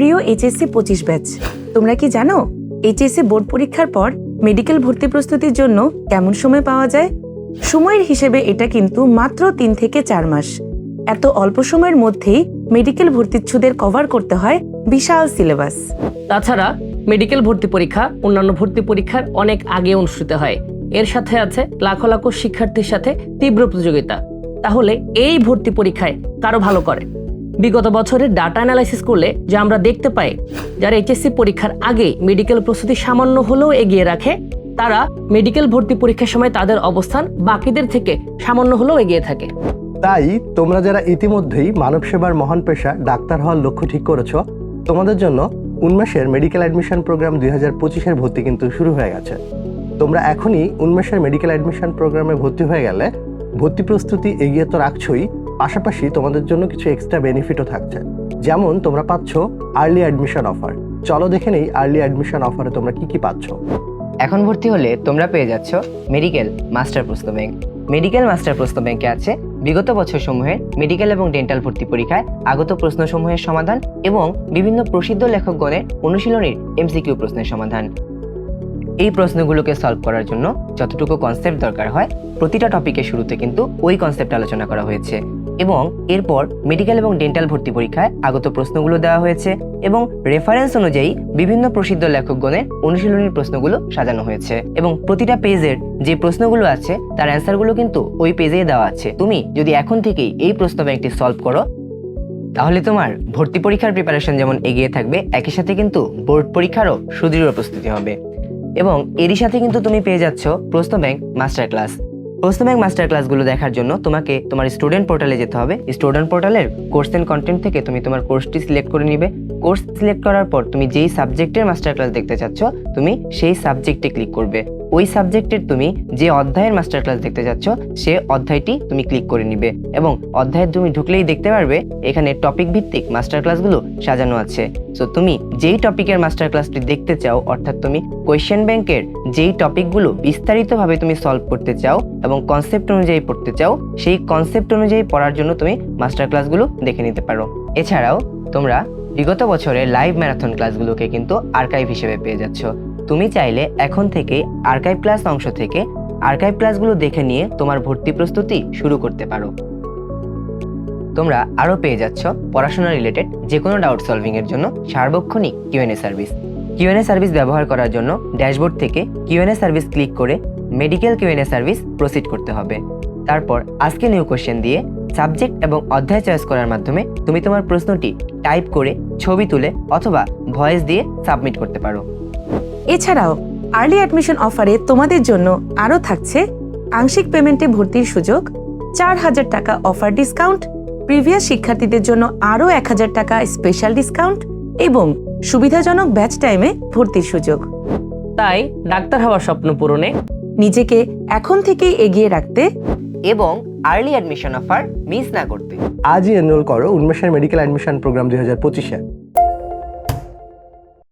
প্রিয় এইচএসসি পঁচিশ ব্যাচ তোমরা কি জানো? এইচএসসি বোর্ড পরীক্ষার পর মেডিকেল ভর্তি প্রস্তুতির জন্য কেমন সময় পাওয়া যায়? সময়ের হিসেবে এটা কিন্তু মাত্র তিন থেকে চার মাস। এত অল্প সময়ের মধ্যেই মেডিকেল ভর্তিচ্ছুদের কভার করতে হয় বিশাল সিলেবাস তাছাড়া মেডিকেল ভর্তি পরীক্ষা, অন্যান্য ভর্তি পরীক্ষার অনেক আগে অনুষ্ঠিত হয়। এর সাথে আছে লাখো লাখো শিক্ষার্থীর সাথে তীব্র প্রতিযোগিতা। তাহলে এই ভর্তি পরীক্ষায় কারও ভালো করে? বিগত বছরের ডাটা অ্যানালাইসিস করলে যা আমরা দেখতে পাই, যারা এইচএসসি পরীক্ষার আগে মেডিকেল প্রস্তুতি সামান্য হলেও এগিয়ে রাখে, তারা মেডিকেল ভর্তি পরীক্ষার সময় তাদের অবস্থান বাকিদের থেকে সামান্য হলেও এগিয়ে থাকে। তাই তোমরা যারা ইতিমধ্যেই মানব সেবার মহান পেশা ডাক্তার হওয়ার লক্ষ্য ঠিক করেছ, তোমাদের জন্য উন্মেষের মেডিকেল অ্যাডমিশন প্রোগ্রাম দুই হাজার পঁচিশের ভর্তি কিন্তু শুরু হয়ে গেছে। তোমরা এখনই উন্মেষের মেডিকেল অ্যাডমিশন প্রোগ্রামে ভর্তি হয়ে গেলে ভর্তি প্রস্তুতি এগিয়ে তো রাখছই পাশাপাশি তোমাদের জন্য কিছু এক্সট্রা বেনিফিটও থাকছে। যেমন তোমরা পাচ্ছ আর্লি অ্যাডমিশন অফার চলো দেখে নেই আর্লি অ্যাডমিশন অফারে তোমরা কি কি পাচ্ছ। এখন ভর্তি হলে তোমরা পেয়ে যাচ্ছ মেডিকেল মাস্টার প্রশ্ন ব্যাংক মেডিকেল মাস্টার প্রশ্ন ব্যাংকে আছে বিগত বছর বছরসমূহের মেডিকেল এবং ডেন্টাল ভর্তি পরীক্ষায় আগত প্রশ্নসমূহের সমাধান এবং বিভিন্ন প্রসিদ্ধ লেখকগণের অনুশীলনীর এমসিকিউ প্রশ্নের সমাধান। এই প্রশ্নগুলোকে সলভ করার জন্য যতটুকু কনসেপ্ট দরকার হয়, প্রতিটা টপিকের শুরুতে কিন্তু ওই কনসেপ্ট আলোচনা করা হয়েছে। এবং এরপর মেডিকেল এবং ডেন্টাল ভর্তি পরীক্ষায় আগত প্রশ্নগুলো দেওয়া হয়েছে এবং রেফারেন্স অনুযায়ী বিভিন্ন প্রসিদ্ধ লেখকগণের অনুশীলনীর প্রশ্নগুলো সাজানো হয়েছে এবং প্রতিটা পেজের যে প্রশ্নগুলো আছে, তার অ্যান্সারগুলো কিন্তু ওই পেজেই দেওয়া আছে। তুমি যদি এখন থেকেই এই প্রশ্ন ব্যাংকটি সলভ করো, তাহলে তোমার ভর্তি পরীক্ষার প্রিপারেশন যেমন এগিয়ে থাকবে, একই সাথে কিন্তু বোর্ড পরীক্ষারও সুদৃঢ় প্রস্তুতি হবে। এবং এরই সাথে কিন্তু তুমি পেয়ে যাচ্ছ প্রশ্ন ব্যাংক মাস্টার ক্লাস প্রশ্ন ব্যাংক মাস্টার ক্লাসগুলো দেখার জন্য তোমাকে তোমার স্টুডেন্ট পোর্টালে যেতে হবে। স্টুডেন্ট পোর্টালের কোর্স এন্ড কন্টেন্ট থেকে তুমি তোমার কোর্সটি সিলেক্ট করে নিবে। কোর্স সিলেক্ট করার পর তুমি যেই সাবজেক্টের মাস্টার ক্লাস দেখতে চাচ্ছ, তুমি সেই সাবজেক্টে ক্লিক করবে। ওই সাবজেক্টের তুমি যে অধ্যায়ের মাস্টার ক্লাস দেখতে যাচ্ছ, সে অধ্যায়টি তুমি ক্লিক করে নিবে এবং অধ্যায়ে তুমি ঢুকলেই দেখতে পারবে এখানে টপিক ভিত্তিক মাস্টার ক্লাসগুলো সাজানো আছে। সো তুমি যেই টপিকের মাস্টার ক্লাসটি দেখতে চাও, অর্থাৎ তুমি কোয়েশ্চেন ব্যাংকের যেই টপিকগুলো বিস্তারিতভাবে তুমি সলভ করতে চাও এবং কনসেপ্ট অনুযায়ী পড়তে চাও, সেই কনসেপ্ট অনুযায়ী পড়ার জন্য তুমি মাস্টার ক্লাসগুলো দেখে নিতে পারো। এছাড়াও, তোমরা বিগত বছরের লাইভ ম্যারাথন ক্লাসগুলোকে কিন্তু আর্কাইভ হিসেবে পেয়ে যাচ্ছ। তুমি চাইলে এখন থেকে আর্কাইভ ক্লাস অংশ থেকে আর্কাইভ ক্লাসগুলো দেখে নিয়ে তোমার ভর্তি প্রস্তুতি শুরু করতে পারো। তোমরা আরও পেয়ে যাচ্ছ পড়াশোনা রিলেটেড যে কোনো ডাউট সলভিংয়ের জন্য সার্বক্ষণিক কিউএনএ সার্ভিস কিউএনএ সার্ভিস ব্যবহার করার জন্য ড্যাশবোর্ড থেকে Q N A service click করে medical Q N A service proceed করতে হবে। তারপর আজকে নিউ কোশ্চেন দিয়ে সাবজেক্ট এবং অধ্যায় চয়েস করার মাধ্যমে তুমি তোমার প্রশ্নটি টাইপ করে ছবি তুলে অথবা ভয়েস দিয়ে সাবমিট করতে পারো। এছাড়াও আর্লি অ্যাডমিশন অফারে তোমাদের জন্য আরও থাকছে আংশিক পেমেন্টে ভর্তির সুযোগ চার হাজার টাকা অফার ডিসকাউন্ট প্রিভিয়াস শিক্ষার্থীদের জন্য আরও এক হাজার টাকা স্পেশাল ডিসকাউন্ট এবং সুবিধাজনক ব্যাচ টাইমে ভর্তির সুযোগ। তাই ডাক্তার হওয়ার স্বপ্ন পূরণে। নিজেকে এখন থেকেই এগিয়ে রাখতে এবং আর্লি অ্যাডমিশন অফার মিস না করতে। আজই এনরোল করো উন্মেষের মেডিকেল অ্যাডমিশন প্রোগ্রাম দুই হাজার পঁচিশে।